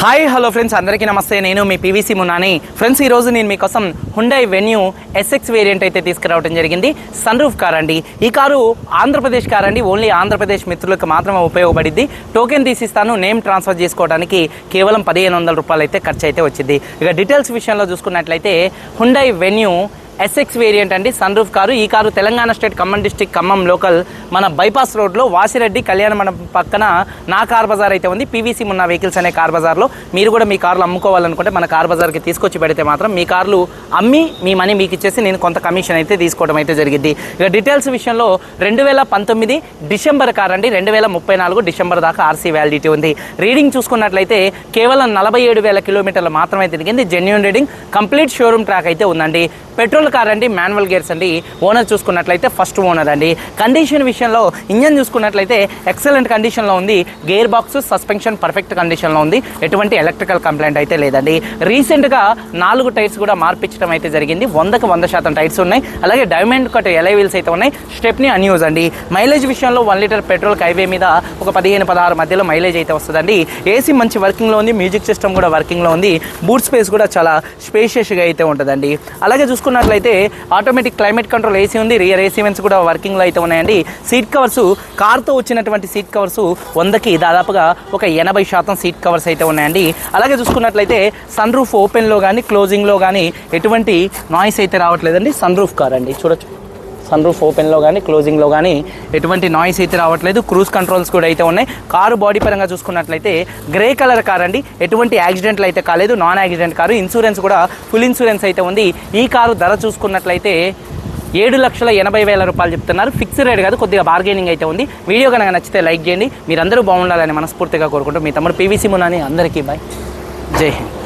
Hi hello friends అందరికీ నమస్తే. నేను మీ పీవీసీ మునాని ఫ్రెండ్స్ ఈరోజు నేను మీకోసం హుండై వెన్యూ ఎస్ఎక్స్ వేరియంట్ అయితే తీసుకురావడం జరిగింది. సన్ రూఫ్ కార్ అండి. ఈ కారు ఆంధ్రప్రదేశ్ కార్ అండి. ఓన్లీ ఆంధ్రప్రదేశ్ మిత్రులకు మాత్రమే ఉపయోగపడింది టోకెన్ తీసిస్తాను. నేమ్ ట్రాన్స్ఫర్ చేసుకోవడానికి కేవలం పదిహేను వందల రూపాయలు అయితే ఖర్చు అయితే వచ్చింది ఇక డీటెయిల్స్ విషయంలో చూసుకున్నట్లయితే హుండై వెన్యూ ఎస్ఎక్స్ వేరియంట్ అండి సన్ రూఫ్ కారు. ఈ car Telangana state Khammam district Khammam local మన బైపాస్ రోడ్లో వాసిరెడ్డి కళ్యాణ మండపం పక్కన నా కార్ బజార్ అయితే ఉంది. పీవీసీ ఉన్న వెహికల్స్ అనే కార్ బజార్లో మీరు కూడా మీ కార్లు అమ్ముకోవాలనుకుంటే మన కార్ బజార్కి తీసుకొచ్చి పెడితే మాత్రం మీ కార్లు అమ్మి మీ మనీ మీకు ఇచ్చేసి నేను కొంత కమిషన్ అయితే తీసుకోవడం అయితే జరిగింది. ఇక డీటెయిల్స్ విషయంలో రెండు వేల పంతొమ్మిది డిసెంబర్ కార్ అండి రెండు వేల ముప్పై నాలుగు డిసెంబర్ దాకా ఆర్సీ వ్యాలిడిటీ ఉంది. రీడింగ్ చూసుకున్నట్లయితే కేవలం నలభై ఏడు వేల కిలోమీటర్లు మాత్రమే తిరిగింది. Genuine reading complete showroom track అయితే ఉందండి. పెట్రోల్ కార్ అండి మాన్యువల్ గేర్స్ అండి. ఓనర్ చూసుకున్నట్లయితే ఫస్ట్ ఓనర్ అండి. కండిషన్ విషయంలో ఇంజన్ చూసుకున్నట్లయితే ఎక్సలెంట్ కండిషన్లో ఉంది. గేర్ బాక్స్ సస్పెన్షన్ పర్ఫెక్ట్ కండిషన్లో ఉంది. ఎటువంటి ఎలక్ట్రికల్ కంప్లైంట్ అయితే లేదండి. రీసెంట్గా నాలుగు టైర్స్ కూడా మార్పించడం అయితే జరిగింది. వందకు వంద శాతం టైర్స్ ఉన్నాయి. అలాగే డైమండ్ కట్ ఎలై వీల్స్ అయితే ఉన్నాయి. స్టెప్ని అన్యూజ్ అండి. మైలేజ్ విషయంలో వన్ లీటర్ పెట్రోల్ హైవే మీద ఒక పదిహేను పదహారు మధ్యలో మైలేజ్ అయితే వస్తుందండి. ఏసీ మంచి వర్కింగ్లో ఉంది. మ్యూజిక్ సిస్టమ్ కూడా వర్కింగ్లో ఉంది. బూట్ స్పేస్ కూడా చాలా స్పేషియస్గా అయితే ఉంటుందండి. అలాగే చూసుకున్నట్లయితే ఆటోమేటిక్ క్లైమేట్ కంట్రోల్ ఏసీ ఉంది. రియర్ ఏసీ వెన్స్ కూడా వర్కింగ్లో అయితే ఉన్నాయండి. సీట్ కవర్స్ కార్తో వచ్చినటువంటి సీట్ కవర్స్ వందకి దాదాపుగా ఒక ఎనభై శాతం సీట్ కవర్స్ అయితే ఉన్నాయండి. అలాగే చూసుకున్నట్లయితే సన్ రూఫ్ ఓపెన్లో కానీ క్లోజింగ్లో కానీ ఎటువంటి నాయిస్ అయితే రావట్లేదండి. సన్ రూఫ్ కార్ అండి. చూడొచ్చు. సన్ రూఫ్ ఓపెన్లో కానీ క్లోజింగ్లో కానీ ఎటువంటి నాయిస్ అయితే రావట్లేదు. క్రూజ్ కంట్రోల్స్ కూడా అయితే ఉన్నాయి. కారు బాడీ పరంగా చూసుకున్నట్లయితే గ్రే కలర్ కార్ అండి. ఎటువంటి యాక్సిడెంట్లు అయితే కాలేదు. Non accident car. ఇన్సూరెన్స్ కూడా ఫుల్ ఇన్సూరెన్స్ అయితే ఉంది. ఈ కారు ధర చూసుకున్నట్లయితే ఏడు లక్షల ఎనభై వేల రూపాయలు చెప్తున్నారు. ఫిక్స్డ్ రేట్ కాదు. కొద్దిగా బార్గెనింగ్ అయితే ఉంది. వీడియో కనుక నచ్చితే లైక్ చేయండి. మీరందరూ బాగుండాలని మనస్ఫూర్తిగా కోరుకుంటూ మీ తమ్ముడు పీవీసీ మునాని అందరికీ బాయ్ జై హింద్.